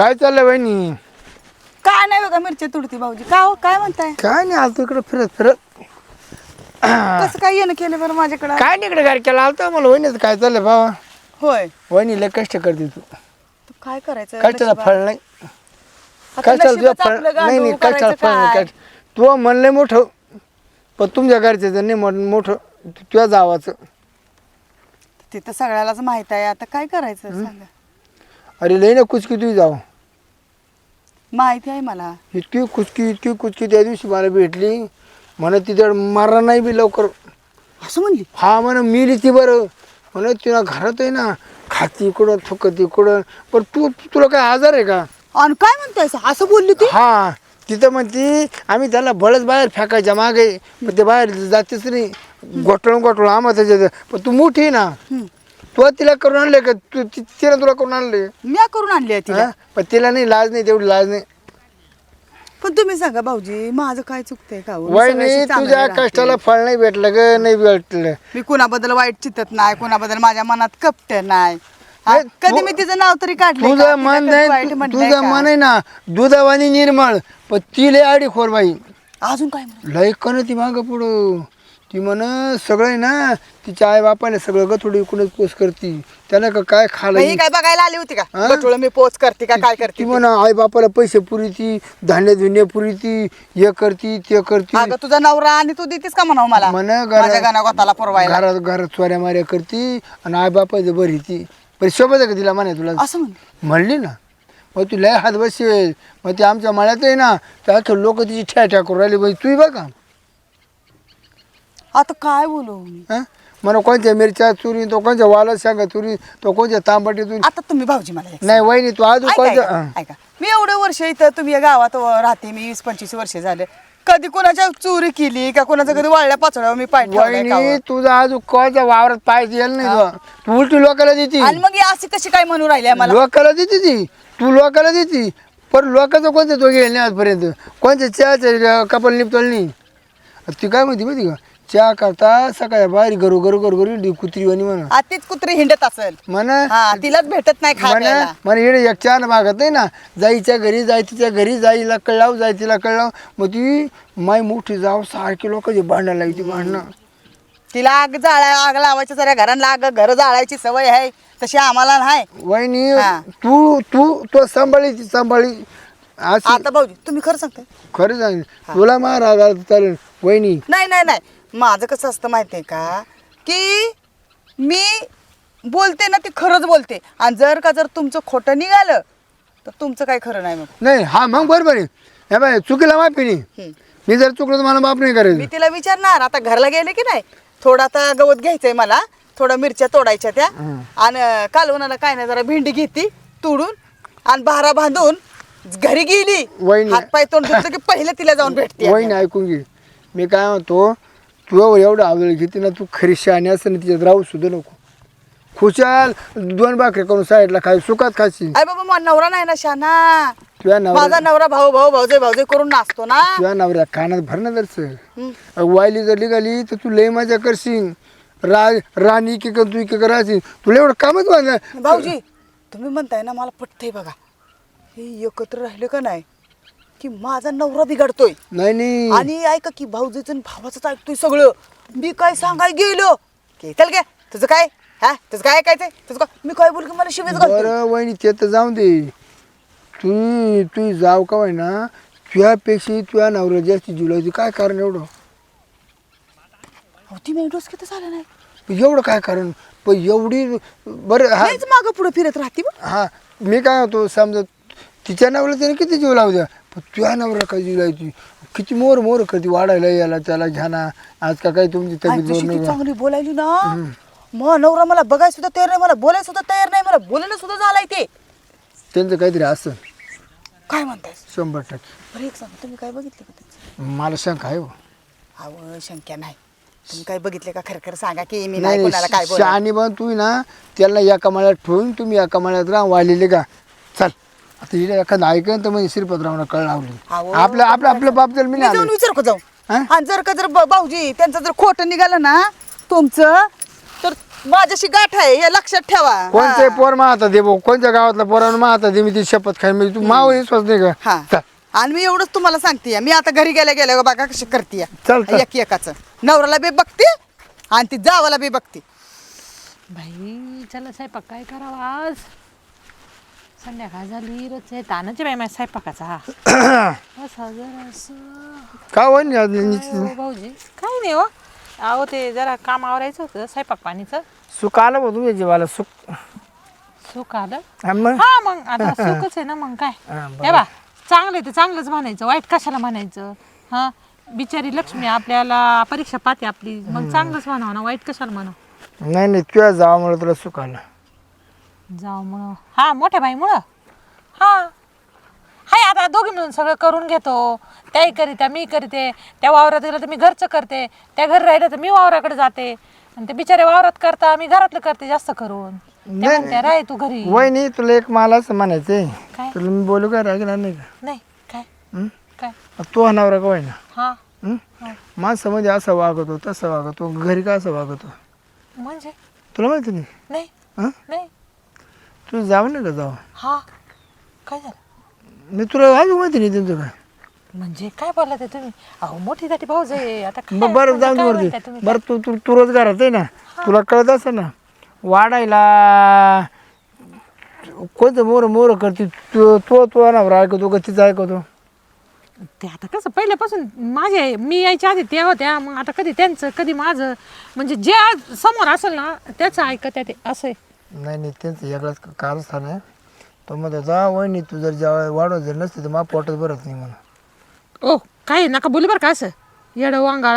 काय चाललंय वहिनी? काय नाही बघा मिरच्या तुडती भाऊजी. का हो काय म्हणताय? काय नाही आलतो इकडे फिरत फिरत. कसं काय येणं केलं बरं माझ्याकडं? काय नाही इकडे गाडी केला आलतो मला वहिनीच काय चाललंय बाबा होय. वहिनी लय कष्ट करते तू. तर काय करायचं नशिबात? फळ नाही. आता काय चालू तुझ्या नशिबाचं फळ आपलं नाही नाही चाल करायचं फळ नाही काय? तू म्हणलंय मोठं. पण तुमच्या घरचे नाही म्हण- मोठं तुझ्या जावाचं. ते तर सगळ्यालाच माहीत आहे. आता काय करायचं सांगा. अरे लई ना कुचकी तुझी जाव. माहिती आहे मला. इतकी कुचकी इतकी कुचकी त्या दिवशी मला भेटली. म्हणत तिथे मारा नाही बी लवकर. असं म्हणली? हा म्हणा मिली ती बरं. म्हणत तिला घरात आहे ना खाती इकडं थुकती इकडं पण तू तुला काय आजार आहे का? आणि काय म्हणताय असं बोलली ती? हा तिथं म्हणती आम्ही त्याला बळच बाहेर फेकायच्या मागे पण ते बाहेर जातेच नाही. गोटळून गोटळून आम्हा त्याच्यात पण तू मोठी आहे ना. तू तिला करून आणले का तू ति- तिला तुला करून आणले मी करून आणली आहे तिला हा? पण तिला नाही लाज नाही तेवढी लाज नाही पण तुम्ही सांगा भाऊजी माझं काय चुकतंय का हो? मी वय सगळ्याशी नाही चांगली तुझ्या राहते. कष्टाला फळ नाही भेटलं ग नाही भेटलं मी कुणाबद्दल वाईट चितत नाही कुणाबद्दल माझ्या मनात कपट नाही हा? नाही, कधी तू- मी तिचं नाव तरी काढलं तुझं मन नाही तुझं मन आहे ना दुधावानी निर्मळ पण ती लय आडी खोर बाई अजून काय? लय कन ती मागं पुढं ती म्हण सगळं आहे ना तिच्या आई बापाने सगळं ग थोडी इकडूनच पोस करती. त्यानं का काय खालं ही काय बघायला आली होती का? हा? बटुळं मी पोच करते का काय ती करते म्हण आई बापाला पैसे पुरी ती धान्य धुन्य पुरी ती हे करती ते करती. अगं तुझा नवरा आणि तू देतीस का म्हणावं मला? म्हण माझ्या गोताला पुरवायला. घरात घरात चोऱ्या माऱ्या करती आणि आई बापाचं बरी ती. पण शोभत आहे का तिला म्हणे तुला? असं म्हणली ना. मग तू लय हात बसेल मग ते आमच्या मळ्यात आहे ना त्या लोक तिची ठ्या ठ्या करून राहिली. बाई तू बघा. आता काय बोलू मी? हं? म्हणा कोणत्या मिरच्या चुरी तो कोणत्या वाला सांगा चुरी तो कोणत्या तांबटी चुरी आता तुम्ही भाऊजी मला एक नाही वहिनी तू अजून ऐका, कोणत्या ऐका, हं. ऐका. मी एवढे वर्ष इथं तुम्ही या गावात राहते मी वीस पंचवीस वर्ष झाले. कधी कोणाच्या चोरी केली का कोणाचं कधी वाळल्या पाचड्यावर मी पाय ठेवलाय का वहिनी वर? तुझा अजून कोणत्या वावरात पाय दिला नाही तुला. तू उलटी लोकाला देती. आणि मग ही अशी कशी काय म्हणू राहिली मला लोकाला देते ती. तू लोकाला देती. पण लोकांचं कोणतं तो गेले नाही आजपर्यंत? कोणत्या चहाचे कपाल निपतल नाही. ती काय म्हणते माहिती का? चहा करता सकाळी बाहेर घरू घरू घरू घरू कुत्री वणी म्हणा. आ, तीच कुत्री हिंडत असेल. म्हणा हा तिलाच भेटत नाही म्हणा खायला इकडे एक चहा मागत नाही ना. जाईच्या घरी जाय तिच्या घरी जाईला कळाव जाय तिला कळाव. मग ती माय मोठी जाव सारखी लोकांची भांडणं लागली भांडणं. तिला आग जाळा आग लावायची सगळ्या घरांना आग घर जाळायची सवय आहे. तशी आम्हाला नाही. वहिनी हा. तू तू तो सांभाळी ती सांभाळी. असं आता भाऊजी तुम्ही खरं सांगताय. खरं सांग तुला मार आला चालेल. वहिनी. नाही नाही नाही. माझं कसं असतं माहिती आहे का? की मी बोलते ना ती खरंच बोलते. आणि जर का जर तुमचं खोटं निघालं तर तुमचं काही खरं नाही मग. नाही हा मग बरोबर आहे. हे बाय चुकीला माफी नाही. मी जर चुकलो तर मला माफ नाही मी करायचं तिला विचारणार आता घरला गेले की नाही? थोडं आता गवत घ्यायचंय मला थोडं मिरच्या तोडायच्या त्या. आणि कालवणाला काय नाही जरा भेंडी घेती तोडून आणि भारा बांधून घरी गेली. वहिनी. हात पाय तोंड धुतलं की पहिले तिला जाऊन भेटते. वहिनी ऐकून घे. मी काय म्हणतो तू एवढं आवडलं घेते ना तू खरी शहाणी असं ना तिच्यात राहू सुद्धा नको. खुशाल दोन भाकरी करून साईडला खाय सुखात खाशील. अरे बाबा माझा नवरा नाही ना शाना तुझ्या नवऱ्या माझा नवरा भाऊ भाऊ भाऊजे भाऊजे करून नाचतो ना? तुझ्या नवऱ्या कानात भरणं हम्म. वायली जर निघाली तर तू लय मजा करशील. रा राणी की तू की करायची तुला एवढं कामच बांधलं भाऊजी तुम्ही म्हणताय ना मला पटतंय बघा. हे एकत्र राहिले का नाही? की माझा नवरा बिघडतोय. नाही नाही. आणि ऐका की भाऊजीचं भावाचं ऐकतोय सगळं. मी काय सांगाय गेलो? की? चल गे तुझं काय? हा? तुझं काय ऐकायचंय? तुझं काय? मी काय बोल की मला शिवेच घालतोय? बरं वहिनी ते तर जाऊन दे. तू तू जाव का ना तुझ्यापेक्षा तुझ्या नवऱ्या जास्त जुलायची काय कारण एवढं? अहो, ती मी डोसक्यातच आलं नाही? एवढं काय कारण? पण एवढी बरं हा. नाहीच मागं पुढे फिरत राहते बा. हा मी काय होतो समजा तिच्या नवऱ्या त्याने किती जीव लावू द्या? पण तुझ्या काय जीव लावायची किती मोर मोर करते वाढायला याला त्याला घ्याना. आज का काही तुमची तब्येत बरं चांगली बोलायली ना? मग नवरा मला बघायला सुद्धा तयार नाही मला बोलायला सुद्धा तयार नाही मला बोलणं सुद्धा झालाय ते. त्यांचं काहीतरी असं. काय म्हणताय? शंभर टक्के. बरं एक सांग तुम्ही काय बघितलं का त्याचं? मला शंका आहे हो. अहो शंक्या नाही. तुम्ही काय बघितले का? खरं खरं सांगा की मी नाही कोणाला काय नाही बोला शहाणी पण तू ना त्याला या कमाळ्यात ठेवून तुम्ही या कमाळ्यात राहा वाढलेले का चल. आता इकडे एखादं ऐकन तर म्हणजे श्रीपतरावना कळ लावली आपलं आपलं आपलं बाप जर मी मी नाही जाऊन आलो. विचार का जाऊ. हा? आणि जर का जर ब- भाऊजी त्यांचं जर खोटं निघालं ना तुमचं तर माझ्याशी गाठ आहे हे लक्षात ठेवा. कोणते हा. पोर माता दे भाऊ. कोणत्या गावातला पोरानं माता दे? मी ती शपथ खाईन. म्हणजे तू माव विश्वास नाही का? हा. चल. आणि मी एवढंच तुम्हाला सांगते. मी आता घरी गेल्या गेल्या बघा कशी करते चल, चल. एक एकाच. नवऱ्याला बी बघते आणि ती जावाला बी बघते. बाई चला स्वयंपाक काय करावा आज? संध्याकाळ झाली रोज तानाची बाई माझ्या स्वयंपाकाचा हा असं जरा का भाऊजी काय नाही हो अहो ते जरा काम आवरायचं होतं स्वयंपाक पाणीचं सुख आलं बघ तुझ्या जीवाला सुख सुख आलं हा मग हा मग आता सुखच आहे ना मग काय हा. हे बा चांगलं आहे तर चांगलंच म्हणायचं वाईट कशाला म्हणायचं हा बिचारी लक्ष्मी आपल्याला परीक्षा पाहते आपली मग चांगलंच म्हणावं ना वाईट कशाला म्हणावं नाही नाही तुझ्या जावामुळे तुला सुख आलं जाऊ म्हणून हा मोठ्या बाईमुळं? हा. हाय आता दोघी मिळून सगळं करून घेतो. त्याही करीत्या मी करते. त्या वावरात गेलं तर मी घरचं करते. त्या घरी राहिलं तर मी वावराकडे जाते. आणि ते बिचारे वावरात करता मी घरातलं करते जास्त करून. ते नाही, म्हणते राय तू घरी. वहिनी तुला एक मला असं म्हणायचंय. काय? तुला मी बोलू का रागणार नाही का? नाही. काय? हं? काय? तो हा नवरा का वहिना? हा. हं? माणसामध्ये असं वागतो तसं वागतो. घरी का असं वागतो? म्हणजे? तुला माहिती नाही? नाही. हं? तू जाऊ नाही का जाऊ. हा? काय झालं? मी तुला अजून माहिती नाही काय म्हणजे काय बोलला ते तुम्ही? अहो मोठी दाटी भाऊज आहे. आता काय बरं म्हणजे जाऊन काय वरती. तुम्ही? बरं तू तू तू रोजगारात आहे ना. तुला कळत असं ना वाढायला कोणतं मोर मोर करते? तो तो तो नवरा ऐकतो का तिचं ऐकतो? ते आता कसं पहिल्यापासून माझे मी यायच्या आधी त्या होत्या. मग आता कधी त्यांचं कधी माझं. म्हणजे जे आज समोर असेल ना त्याचं ऐकत आहे ते. असं आहे. नाही नाही त्यांचं वेगळंच कारस्थान आहे. तो मध्ये जा वहिनी तू जर जेव्हा वाढवत जर नसते तर मा पोटात भरत नाही म्हणा ओ काय नका बोलू बरं का असं. येड वांगाळ.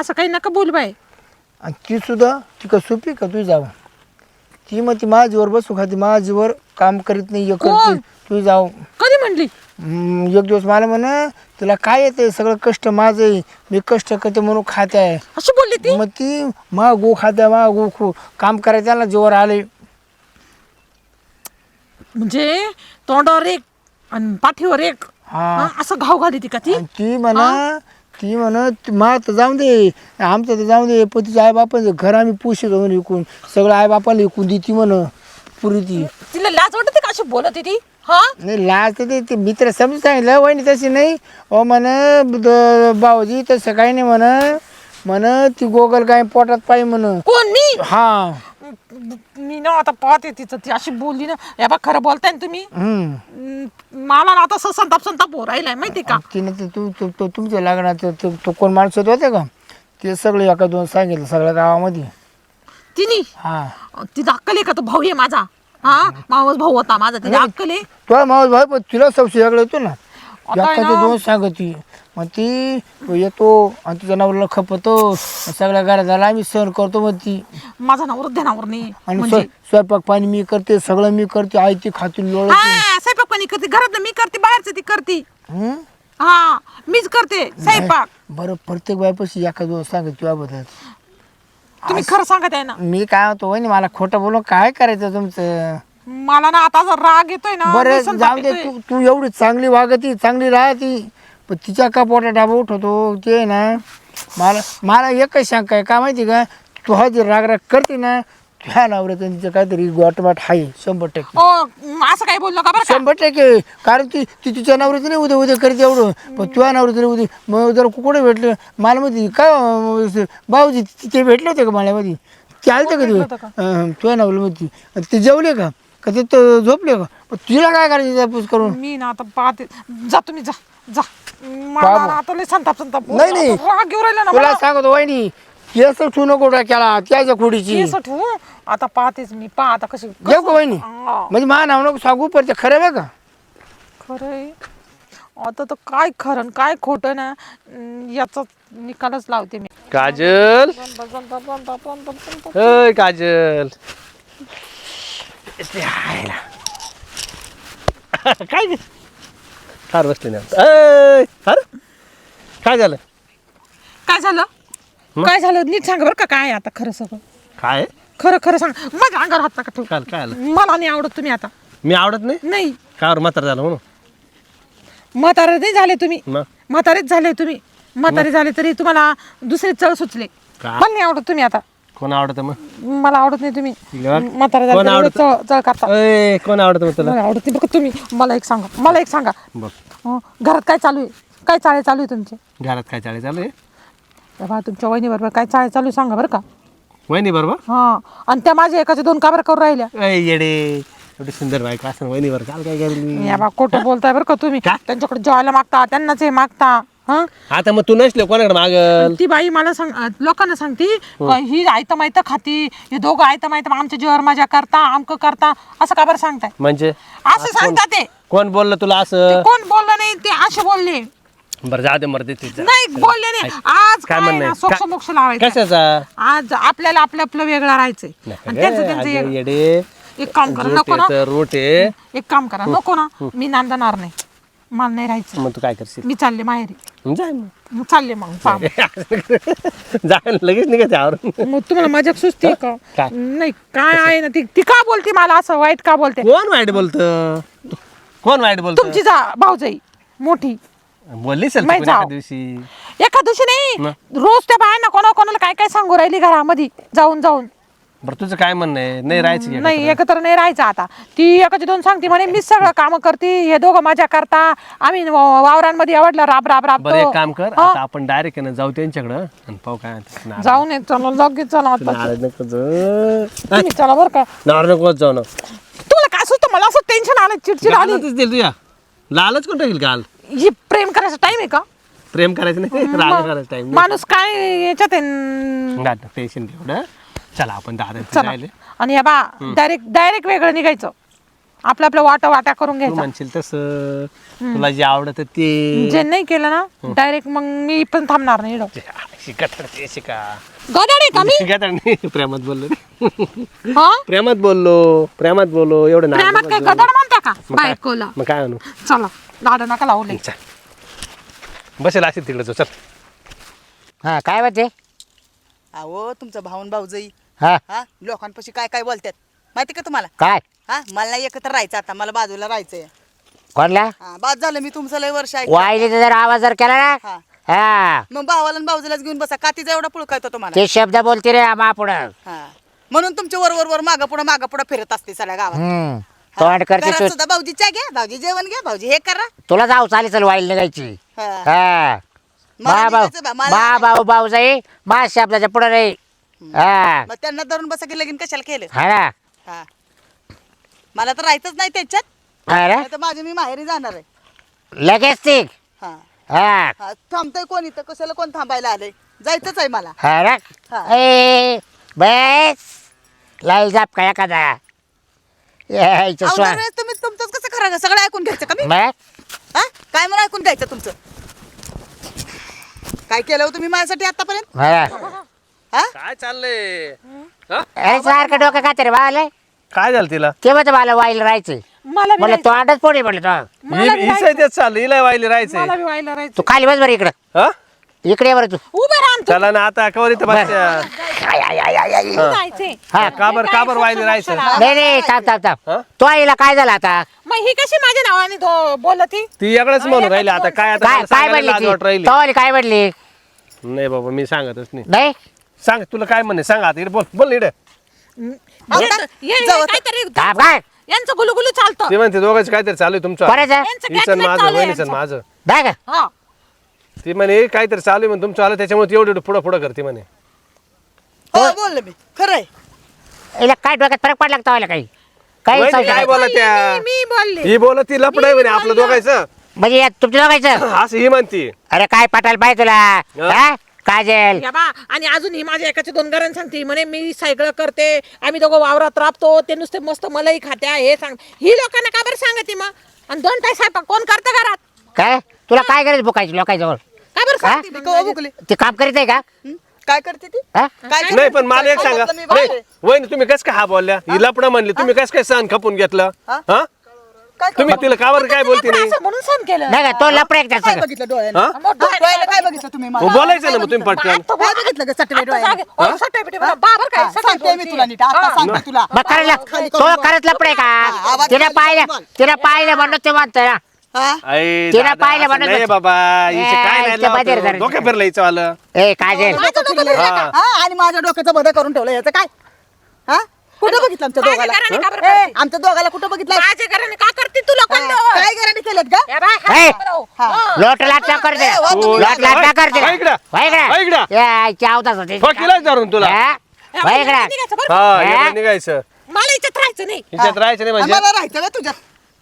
असं काही नका बोलू बाई. आणि ती सुद्धा ती का सुपी का? तू जावं ती मग ती माझीवर बसू खाती माझीवर काम करीत नाही कोण? करते तू जाऊ. कधी म्हणली? हम्म, एक दिवस मला म्हण तुला काय येते सगळं कष्ट माझं आहे मी कष्ट करते म्हणून खाते आहे अशी बोलली ती? मग ती मा गो खात्या मा गो खू. काम करायचं त्याला जीवर आले म्हणजे तोंडावर एक आणि पाठीवर एक. हा. हा, असं घाव घाली ती का ती? आणि ती म्हणा ती म्हणा मा तर जाऊन दे आमचं तर जाऊन दे पण तिच्या आईबापाचं घर आम्ही पुशी जाऊन विकून सगळं आईबापाला विकून दी ती म्हण पुरी ती. तिला लाज वाटते का अशी बोलत होती ती? हा? नाही लाज तर ते- ते मित्र समजून सांगितलं वहिनी तशी नाही. ओ म्हण भाऊजी तसं काही नाही म्हण. म्हण ती गोगल काय पोटात पाहिजे म्हण. कोण मी? हा. मी ना आता पाहते तिचं ती अशी बोलली ना या बा खरं बोलताय ना तुम्ही? हम्म. मला ना आता असं संताप संताप हो राहिलाय माहिती का? तिने ते तू तू तू तुमच्या लग्नाचं तो तो कोण माणसं होते का? ते सगळे एका दोन सांगितलं सगळ्या गावामध्ये. तिने? हा. तिचा अक्कल आहे का? तो भाऊ आहे माझा. हा? मावस भाऊ होता माझा तिचा अक्कल आहे? तुला मावस भाई पण तुला सबसे वेगळं येतो ना. आता आहे ना- दोन सांगती. मग ती येतो आणि तुझ्या नवऱ्याला खपतो. सगळ्या घरात झाला आम्ही सहन करतो मग ती माझा नवर ध्यानावर नाही आणि म्हणजे? स्व- स्वयंपाक पाणी मी करते सगळं मी करते आई ती खाती लोळ हा स्वयंपाक पाणी करते. घरात मी करते बाहेरचं ती करते. हा? मीच करते स्वयंपाक. बरं प्रत्येक बायपाशी एका दोन सांगत तुझ्याबद्दल तुम्ही खरं सांगत आहे ना? मी काय होतो वहिनी मला खोटं बोलून काय करायचं तुमचं? मला ना आता राग येतोय ना बरं जाऊ दे. तू तू एवढी चांगली वागती चांगली राहती पण तिच्या का पोटा डाबा उठवतो? ते ना मला मला एकच शंका आहे का माहिती का? तू हा जे राग राग करते ना ह्या नवऱ्याचं तिचं काहीतरी गोटवाट आहे शंभर टक्के. ओ म, असं काही बोललो का बरं का? शंभर टक्के कारण ती ती तिच्या नवऱ्याचं नाही उद्या उद्या करते एवढं. पण तुझ्या नवऱ्याचं नाही उद्या मग जर कुठे भेटलं मला माहिती काय अं, भाऊजी ति- भेटले होते का माळ्यामध्ये ते आलते का ते? अं, तुझ्या नवऱ्या मध्ये ते जेवले का? का ते तर झोपले का? पण तुला काय करायचं त्यापूस करून? मी ना आता पाहते. जा तुम्ही जा जा. मला बाबा. आता लय संताप संताप. नाही, नाही. राग येऊ राहिला ना तुला मला. सांगतो वहिनी केस ठेवू नको केला त्याच्या खोडीची. केस ठेवू? आता पाहतेच मी. पहा आता कशी घेऊ का वहिनी? हा. म्हणजे मा नाव नको सांगू पण ते खरं आहे का? खरंय. आता तर काय खरं आणि काय खोटं ना अं, याचा निकालच लावते मी. काजल. अय काजल. इथे हायला. काय ग? फार बसले ना. अय फार? काय झालं? काय झालं? काय झालं? नीट सांग बरं का काय आता खरं सगळं. काय? खरं खरं सांग. माझ्या अंगावर हात नका ठेवू. काल काय आलं? मला नाही आवडत तुम्ही आता. मी आवडत नाही? नाही. कावर म्हातार झालं म्हणून? म्हातारे नाही झाले तुम्ही. मग? म्हातारेच झाले तुम्ही. म्हातारे झाले तरी तुम्हाला दुसरे चळ सुचले. का? मला नाही आवडत तुम्ही आता. कोण आवडतं मग? मला आवडत नाही तुम्ही. बघ. म्हातारा कोण झालं आवडतं? चळ चळ करता अय कोण आवडतं मग तुला? मला आवडत नाही. बघा तुम्ही मला एक सांगा मला एक सांगा. बघ. अं, घरात काय चालू आहे? काय चाळे चालू आहे तुमचे? घरात काय चाळी चालू आहे? बाबा तुमच्या वहिनी बरोबर काय चाळे चालू आहे सांगा बरं का. वहिनी बरोबर हा आणि त्या माझ्या एकाच्या दोन काबर करून राहिल्या. येडे. एवढी सुंदर बायको असं वहिनी बरं काल काय केली? या बा खोटं बोलताय बरं का तुम्ही. काय? त्यांच्याकडे जेवायला मागता त्यांनाच हे मागता. हा? आता मग तू नसले कोणाकडे मागल? ती बाई मला सांग अं, लोकांना सांगती ही. आयतं माहीत खाती हे दोघं आयतं माहीत आमच्या जीवर मजा करता आमक करता असं का बरं सांगताय? म्हणजे? असं सांगता ते. कोण बोललं तुला असं? कोण बोललं नाही ते असे बोलले. बरं जाऊ दे तिचं नाही बोलले नाही. आज काय काय म्हणणं ना आहे? सोक्ष मोक्ष लावायचं कशाचा? आज आपल्याला आपलं आपलं वेगळं राहायचंय. नका आणि ग, त्यांचं त्यांचं अगं वेगळं. येडे. एक काम करा नको ना. रोट एक काम करा नको ना. मी नांदणार नाही. मला नाही राहायचं. मग तू काय करशील? मी चालले माहेरी. मग जाय मग. मग चालले मग पाम जाय ना, लगेच निघत मग तुम्हाला मजाक सुचते का? काय? नाही काय आहे ना ती ती का बोलते मला असं? वाईट का बोलते? कोण वाईट बोलत? कोण वाईट बोलत? तुमची जा भाऊजाई मोठी. बोलली असेल माहीत एका जाव. दिवशी. एका दिवशी नाही. रोज त्या बायांना कोणा कोणाला काय काय सांगू राहिली घरामध्ये? जाऊन जाऊन. बरं तुझं काय म्हणणं आहे? नाही राहायचं का नाही एकत्र? नाही राहायचं आता. ती एकाची दोन सांगते म्हणे मीच सगळं काम करते हे दोघं मजा करता. आम्ही वा- वावरांमध्ये आवडलं राब राब राब बरं एक काम कर आता आपण डायरेक्ट ना जाऊ त्यांच्याकडं आणि पाहू काय म्हणतात. जाऊन येत चला लगेच चला आता. नारळ नको जाऊ. तुम्ही चला बरं का. नारळ नको जाऊ ना. तुला काय सुचतं मला असं टेन्शन आलं चिडचिड आली. दिल तुझ्या. लालच कोण टाकील काल? ही प्रेम करायचा टाइम आहे का? प्रेम करायचं नाही राग करायचं टाइम माणूस काय याच्यात आहे? न- टेन्शन घेऊ चला आपण दादा चला. राहिले आणि या बा डायरेक्ट डायरेक्ट वेगळं निघायचं. आपलं आपलं वाटा वाटा करून तू घ्यायचं. म्हणशील तसं. तुला जे आवडत ते. जे नाही केलं ना डायरेक्ट मग मी पण थांबणार नाही इकडं. शिका तर ते शिका गदाड आहे का मी? शिका तर नाही प्रेमात बोललो. हा? प्रेमात बोललो प्रेमात बोललो एवढं प्रेमात काय गदाड म्हणता का? मग काय? बायकोला. मग काय आणू चला दादा नका लावले चल. बसेल असेल तिकडे जाऊ चल. हा काय म्हणते अहो तुमचं भाऊन भाऊजाई. हा? हा? लोकांपाशी काय काय बोलतात माहिती का तुम्हाला? काय? हा? मला नाही एकत्र राहायचं आता मला बाजूला राहायचंय. कोणला? हा बाद झालं मी तुमचं लय वर्ष ऐकलं. जर आवाज जर केला ना? हा. हा. मग भावाला आणि भाऊजीलाच घेऊन बसा. का तिचा एवढा पुळका येतो तुम्हाला. ते शब्द बोलते रे पुढं. हा. म्हणून तुमच्या वर वर वर मागं पुढं मागं पुढं फिरत असते सगळ्या गावात. हम्म. तोंड करते घरात तू. सुद्धा भाऊजी च्या घ्या भाऊजी जेवण घ्या भाऊजी हे करा. तुला जाऊ चालेल चल वाईल निघायची हा. हा. मला निघायचं बा, मला मा नाही. भाऊ मा शब्दाच्या पुढे हा. मग त्यांना धरून बसा की लगीन कशाला केलं? हा ना. हा. मला तर राहायचंच नाही त्याच्यात. हा रे नाही तर माझी मी माहेरी जाणार आहे. लगेच ती हा. हा. हा थांबतोय कोण इथं? कशाला कोण थांबायला आलंय? जायचंच आहे मला. हा हा. ए बस. लाईल जाप काय एखादा? यायचं अहो, स्वान दरवेळेस तुम्ही तुमचंच कसं खरं सगळं ऐकून घ्यायचं का मी? मग? हा? काय म्हणून ऐकून घ्यायचं तुमचं? काय केलं हो तुम्ही माझ्यासाठी आतापर्यंत? हा. हा? काय चाललंय? अरे सारखं डोकं का तरी बाले काय झालं तिला? ते म्हणते मला वाईल राहायचं. मला बी राहायचं. तो अंडच पोडी म्हणलं तो. मला बी हिचं तेच चाललं हिला वाहिली राहायचंय. मला बी व्हायला राहायचं. तू खाली बस बरं इकडं. हा? इकडे ये बरं तू. उभे राहा ना चला ना आता कवर इथं बसत्या. आय, आय, आय, आय, आय. हा काबर काबर वाहिली राहायचं? नाही नाही थांब थांब हा? थांब तो आईला काय झालं आता? मग ही कशी माझ्या नावाने तो बोलत? ही ती एकडच म्हणून राहिली. आता काय आता काय मला काय सांगायला म्हणली लाज ती? वाटू राहिली. तो आली काय म्हणली? नाही बाबा मी सांगतच नाही. नाही? सांग तुला काय म्हणे? सांग आता. इकडे बोल बोल इकडे. यांचं- हे- हे जाऊ आता. काहीतरी थांब काय? यांचं गुलुगुलू चालतं. ते म्हणते दोघांचं काहीतरी चालू आहे तुमचं. कोणाचं यांचं हिचं catchment माझं चालू आहे वहिनीचं यांचं. माझं. नाही का हा. ती म्हणे काहीतरी चालू आहे म्हणून तुमचं आलं त्याच्यामुळे एवढं एवढं पुढं पुढं करते म्हणे. हो बोललो मी. खरं आहे. हिला काय डोक्यात फरक पडला का तो आईला काही? काही वहिनी काय नाही. बोला त्या मी बोलले. ही बोलत ती लपड आहे म्हणे आपलं दोघायचं म्हणजे या तुमच्या दोघायचं असं ही म्हणती. अरे काय पटायला पाहिजे तुला? हा? काजल. या बा आणि अजून ही माझ्या एकाच्या दोन घरांना सांगते. म्हणे मी सगळं करते. आम्ही दोघं वावरात राबतो. ते नुसते मस्त मलाही खात्या हे सांग. ही लोकांना का बरं सांगते मग? आणि दोन तास स्वयंपाक कोण करतं घरात काय तुला काय करायचं बुकायची लोकांजवळ? का बरं हा? सांगते ती? काम करीत आहे का? हं? काय करते ती? हा? काय करते? नाही पण मला एक काय सांगा मी बाहेर नाही आहे? वहिनी तुम्ही कस काय हा बोलल्या? ही? लपड म्हणली तुम्ही कस काय सण खपून घेतलं? हा? हा? काय तुम्ही तिला कावर काय बोलती नाही? असं म्हणून सण केलं. नाही का तो लपडा एक काय त्याचं बघितलं हा? मग काय तुम्ही मला? मग बोलायचं ना मग तुम्ही पटकन. काय बघितलं ग सटवे बाबर काय? हा, सांगते मी. तुला नीट. आता हा. सांगते तुला. मग करायला खाली तो बघ. करत लपडे हा, का? आवाज तिने खाली पाहिलं करून. तिने पाहिलं म्हणून ते म्हणतोय ना हा अय, तिला दादा, पाहिलं असं म्हणून नाही बस. बाबा हिचं ए, काय नाही हिचं बाजार लावतो. करायचं. डोक्यात फिरलं हिचं वालं ए काजल डोकं फिरलंय का? हा, आणि माझ्या डोक्याचं बदल करून ठेवलं याचं काय हा कुठं बघितलं आमच्या माझ्या दोघाला घराने का बरं ए, करते? आमच्या दोघाला कुठं बघितलं माझ्या घराने का करते तुला कोण? काय गॅरंटी केलेत का या बाय, हा, ए! हा. हा. लोट लाट कर दे ए, वा तुम्ही. लोट कर दे इकडं. इकडं. धरून तुला हा? इकडं निघायचं बरं. हा हा? निघायचं मला इच्छा राहायचं नाही हिच्यात राहायचं नाही म्हणजे आम्हाला राहायचं का तुझ्यात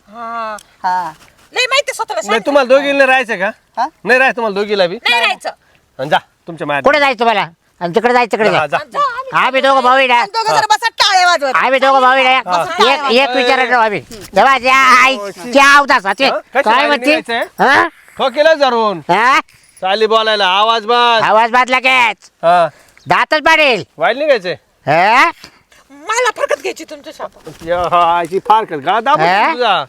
हा. हा नाही माहिती स्वतःला नाही. तुम्हाला दोघीला राहायचं का? हा? नाही राहायचं तुम्हाला दोघीला बी. नाही राहायचं. आणि जा तुमच्या माया कुठे जायचं तुम्हाला? आणि तिकडे जायचं तिकडे जा, जा. जा. जा, आम्ही- आम्ही दोघं भाऊ आहे ना. आणि दोघं जरा बसा टाळ्या वाजवत आम्ही दोघं भाऊ आहे ना. एक एक विचारत राहू आम्ही. तेव्हा त्या आई हा? कशी काय बाहेर म्हणते निघायचंय? हा? हा? चाली बोलायला आवाज बंद आवाज बादला कॅच हा. दातच पाडेल. वाईट निघायचंय? हा? मला फरकत घ्यायची तुमच्या शाप फार कर गा दाबून हा? तुझा.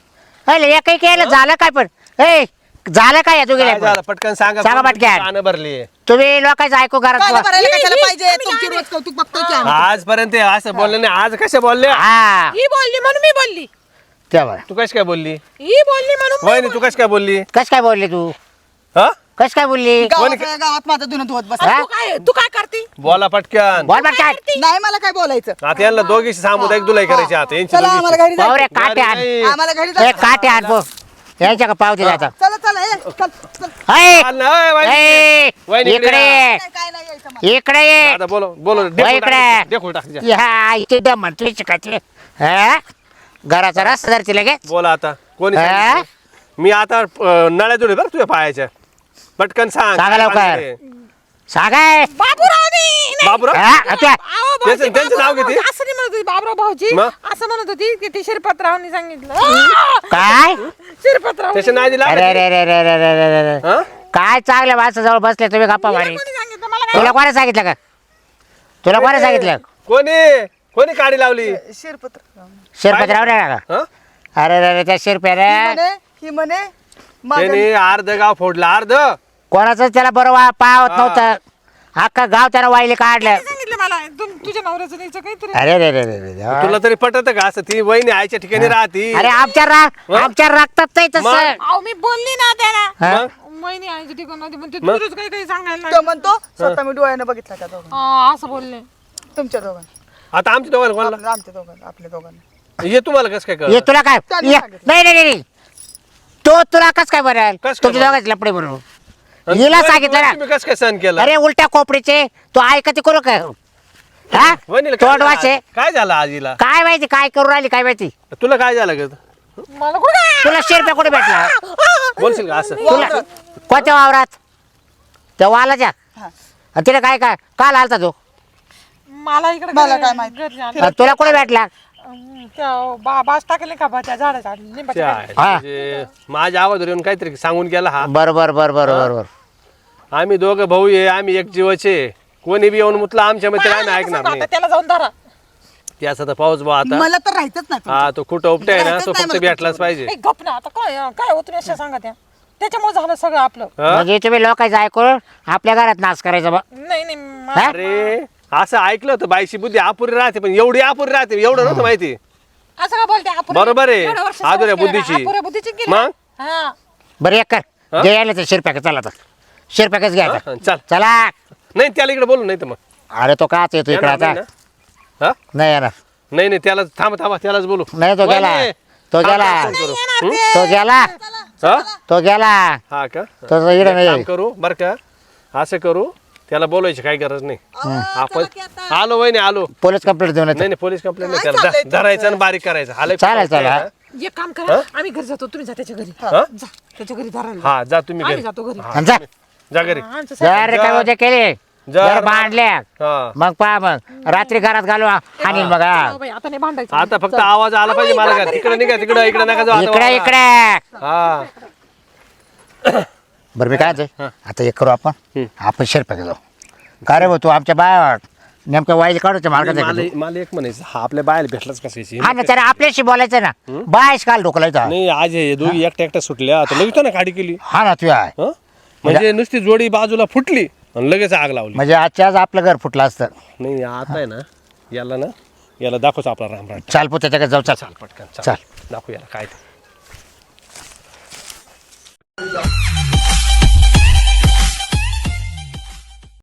अरे एकही केलं? झालं काय पण? ए झालं काय तू काय गेले झालं? पटकन सांगा सांगा पटकन. कानं भरली. तुम्ही लोकांचं ऐकू काला घरात भरायला कशाला पाहिजे? आम्ही तुमची नाही. रोज कौतुक बघतोय की आम्ही. आजपर्यंत असं बोलले नाही. आज कशा बोलले हा. ही बोलली म्हणून मी बोलली. तेव्हा. तू कशी काय बोलली? ही बोलली म्हणून मी वहिनी तू कशी काय बोलली? कस काय बोलली तू? हा? कस काय बोलली गावात गावात माझं धुणं धुवत बस. हा? तू काय तू काय करती बोला पटकन बोल बरं काय नाही मला काय बोलायचं आता यांना दोघीशी सामुदायिक दुलाई करायची आता यांची चला आम्हाला दोघीची. घरी जायचं. काटे आण नाही. आम्हाला घरी ए जायचं. काटे आण पो यायच्या का पावती जाता चला चला ए, चल, चल. ए, चाल ना, ए, वहिनी. ए, वहिनी इकडे इकडे या. ये, काय काय नाही यायचं मला. इकडे ये आता बोलो बोलो इकडे. टाक इथे दम म्हणतोय शिकायचे हा घराचा रस्ता धरती लगेच बोला आता कोणी हा? सांगितलं? मी आता अं, नळ्या जोडे बरं तुझ्या पायाच्या पटकन सांग. सांगा काय लवकर. सांगाय. बाबूराव नाही, नाही. हा, त्यांचं- त्यांचं नाव किती? असं नाही म्हणत होती बाबराव भाऊजी. मग? असं म्हणत होती की ते शिरपतरावनी सांगितलं. काय? शिरपतराव त्याच्या नादी अरे अरे अरे अरे अरे अरे अरे अरे. हा? काय चांगल्या माणसाजवळ बसले तुम्ही गप्पा मारी कोणी सांगितलं? मला काय तुला कोणी सांगितलं का? तुला कोणी? सांगितलं? कोणी? कोणी काडी लावली? शिरपत्र शिरपतराव नाही का? हा? अरे अरे अरे त्या शिरप्याने. ही म्हणे ही म्हणे माझं- त्याने अर्ध गाव फोडलं अर्ध. कोणाच त्याला बरोबर पावत हा. नव्हतं अख्खा गाव त्याला वाईले काढलं सांगितलं मला तुम तुझ्या नवऱ्याचं न्यायचं काहीतरी अरे अरे अरे अरे देवा. तुला तरी पटत का असं ती वहिनी आईच्या ठिकाणी राहती अरे आमच्या राग? आमच्या रक्तात नाही मग? तसं अहो मी बोलली ना त्याला हा? महिने ठिकाण ते मग? तुझंच काही काही सांगायला तो लागलं. म्हणतो स्वतः मी डोळ्यानं बघितला त्या दोघांना हा, असं बोलले तुमच्या दोघांना आता आमच्या दोघांना कोणाला आपल्या- आमच्या दोघांना आपल्या दोघांना ये तुम्हाला कसं काय? तुला काय त्यांनी ये- सांगितलं. नाही नाही नाही नाही. तो तुला कस काय बरं कस काय तुमच्या बरं? दोघांचे लपडे बरोबर हिला सांगितलं ना. तुम्ही कसं काय सहन केलं? अरे उलट्या कोपडीचे तो ऐकते करू का? हा? वहिनीला काय तोंड झालं? काय झालं आजीला काय माहिती काय करू राहिली काय माहिती? तुला काय झालं ग? मला कुठं तुला शे रुपये कुठे भेटला? बोलशील का असं? तुला कोणत्या वावरात? त्या वालाच्या? हा. आणि तिला काय काय काल आलता तो? मला इकडे मला काय माहीत. आणि तुला कुठे भेटला? टाकले का बा त्या लिंबाच्या. हा. म्हणजे माझ्या आवाजावर येऊन काहीतरी सांगून गेला हा. बरोबर बरोबर बरोबर. आम्ही दोघं भाऊ आहे आम्ही एक जीवाचे कोणी बी येऊन मुतला आमच्या मध्ये आम्ही मला ऐकणार नाही आता त्याला जाऊन धरा त्याचा तर पाऊस बा आता मला तर राहायचंच नाही हा तो कुठं उपटे आहे ना तो नाही फक्त भेटलाच पाहिजे ए, गप ना आता काय काय हो तुम्ही अशा सांगा त्या त्याच्यामुळे झालं सगळं आपलं हा? म्हणजे तुम्ही लोकांचं ऐकून आपल्या घरात नाच करायचा बा नाही नाही मा- हा? अरे असं ऐकलं होतं बाईची बुद्धी अपुरी राहते पण एवढी अपुरी राहते एवढं नव्हतं माहिती असं का बोलते आपण बरोबर आहे. एवढं वर्ष केला. बुद्धीची. बुद्धीची केली. मग? हा बरं एक कर हा? जे यायला ते शिरप्याक चला आता शिरप्याकच घ्या हा? आता. चल. चला. नाही त्याला इकडे बोलू नाही तर मग. अरे तो काच येतो इकडे येणार आता नाही ना? हा? नाही येणार. नाही नाही त्याला थांब थांबा त्यालाच बोलू. नाही तो गेला. तो थांब, गेला. थांब, करू. येणार हं? ते. तो गेला. हा? तो गेला. हा का? तो इकडे एक काम नाही करू बर का? असं करू त्याला बोलायची काही गरज नाही. आपण आलो वहिनी आलो. पोलीस कंप्लेंट देऊन येतो. नाही नाही पोलीस कंप्लेंट नाही काय करा चाललंय ध- धरायचं आणि बारीक करायचं. आलं चालेल, चालेल, हा. एक काम करा. आम्ही घरी जातो. तुम्ही जा त्याच्या घरी. हा? जा. त्याच्या घरी धरायला हा जा तुम्ही आम्ही घरी. जातो घरी. आणि जा. जा घरी. आमचं जर केले? जर- जर बांधल्या. हा. मग पहा मग. रात्री घरात घालू आणि मग हा. जाऊ बाई, आता नाही भांडायचं. आता फक्त आवाज आला पाहिजे मला इकडं का? तिकडे निघा तिकडे इकडे नका जाऊ आता इकडे वावरात. इकडे. हा. बरं मी काय म्हणतोय? आता एक करू आपण? आपण शिरप्याक जाऊ का रे भाऊ तू आमच्या बाया नेमकं वाईल काढूच्या मार्गात आहे का मला तू? मला एक म्हणायचं हा आपल्या बाहेर भेटलाच कशाची हा ना त्याला आपल्याशी बोलायचं ना. बायश काल ढोकलायचा. नाही आज हे दोघी एकट्या एकट्या सुटल्या आता लगेच ना गाडी केली. हा ना तू आहे. हं? म्हणजे, म्हणजे नुसती जोडी बाजूला फुटली आणि लगेच आग लावली. म्हणजे आजच्या आज आपलं घर फुटलं असतं. नाही आता आहे ना याला ना याला दाखवच आपला रामराट चाल पो त्याच्याकडे जाऊ चाल पटकन चाल. चाल. दाखवू याला काय ते.